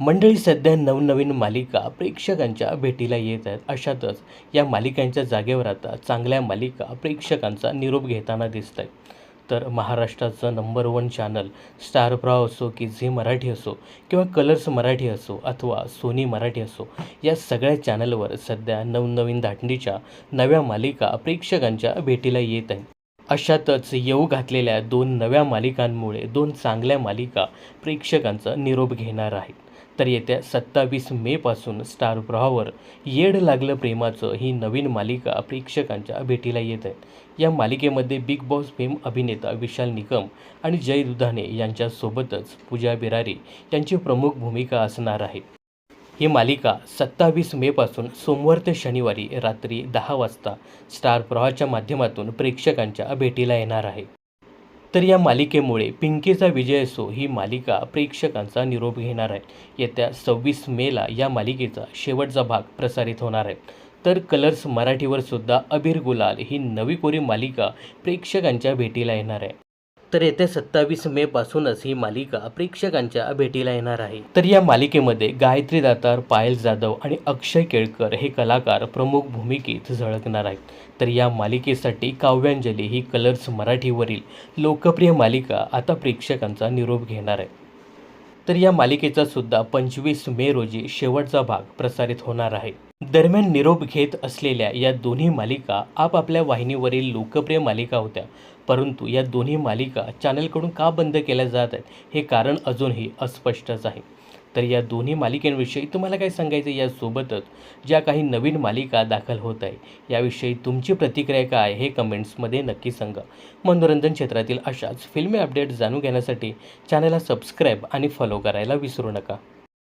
मंडळी सध्या नवनवीन मालिका प्रेक्षकांच्या भेटीला येत आहेत. अशातच या मालिकांच्या जागेवर आता चांगल्या मालिका प्रेक्षकांचा निरोप घेताना दिसत आहेत तर महाराष्ट्राचं नंबर वन चॅनल स्टार प्रवाह असो की झी मराठी असो किंवा कलर्स मराठी असो अथवा सोनी मराठी असो या सगळ्या चॅनलवर सध्या नवनवीन धाटणीच्या नव्या मालिका प्रेक्षकांच्या भेटीला येत आहेत. अशातच येऊ घातलेल्या दोन नव्या मालिकांमुळे दोन चांगल्या मालिका प्रेक्षकांचा निरोप घेणार आहेत. तर येत्या सत्तावीस मेपासून स्टार प्रवाहावर येड लागलं प्रेमाचं ही नवीन मालिका प्रेक्षकांच्या भेटीला येत आहे. या मालिकेमध्ये बिग बॉस फेम अभिनेता विशाल निकम आणि जय दुधाने यांच्यासोबतच पूजा बिरारी यांची प्रमुख भूमिका असणार आहे. ही मालिका सत्तावीस मेपासून सोमवार ते शनिवारी रात्री दहा वाजता स्टार प्रवाहाच्या माध्यमातून प्रेक्षकांच्या भेटीला येणार आहे. तर या मालिकेमुळे पिंकीचा विजय असो ही मालिका प्रेक्षकांचा निरोप घेणार आहे. येत्या सव्वीस मेला या मालिकेचा शेवटचा भाग प्रसारित होणार आहे. तर कलर्स मराठीवर सुद्धा अबीर गुलाल ही नवी कोरी मालिका प्रेक्षकांच्या भेटीला येणार आहे. तर येत्या सत्तावीस मे पासूनच ही मालिका प्रेक्षकांच्या भेटीला येणार आहे. तर या मालिकेमध्ये गायत्री दातार पायल जाधव आणि अक्षय केळकर हे कलाकार प्रमुख भूमिकेत झळकणार आहेत. तर या मालिकेसाठी काव्यांजली ही कलर्स मराठीवरील लोकप्रिय मालिका आता प्रेक्षकांचा निरोप घेणार आहे. तर या मालिकेचा सुद्धा पंचवीस मे रोजी शेवटचा भाग प्रसारित होणार आहे. दरम्यान निरोप घेत असलेल्या या दोन्ही मालिका आपापल्या वाहिनीवरील लोकप्रिय मालिका होत्या. परंतु या दोन्ही मालिका चॅनलकडून का बंद केल्या जात आहेत हे कारण अजूनही अस्पष्टच आहे. तर या दोन्ही मालिकांविषयी तुम्हाला काय सांगायचं आहे? यासोबतच ज्या काही नवीन मालिका दाखल होत आहे याविषयी तुमची प्रतिक्रिया काय आहे हे कमेंट्समध्ये नक्की सांगा. मनोरंजन क्षेत्रातील अशाच फिल्मी अपडेट जाणून घेण्यासाठी चॅनलला सबस्क्राईब आणि फॉलो करायला विसरू नका.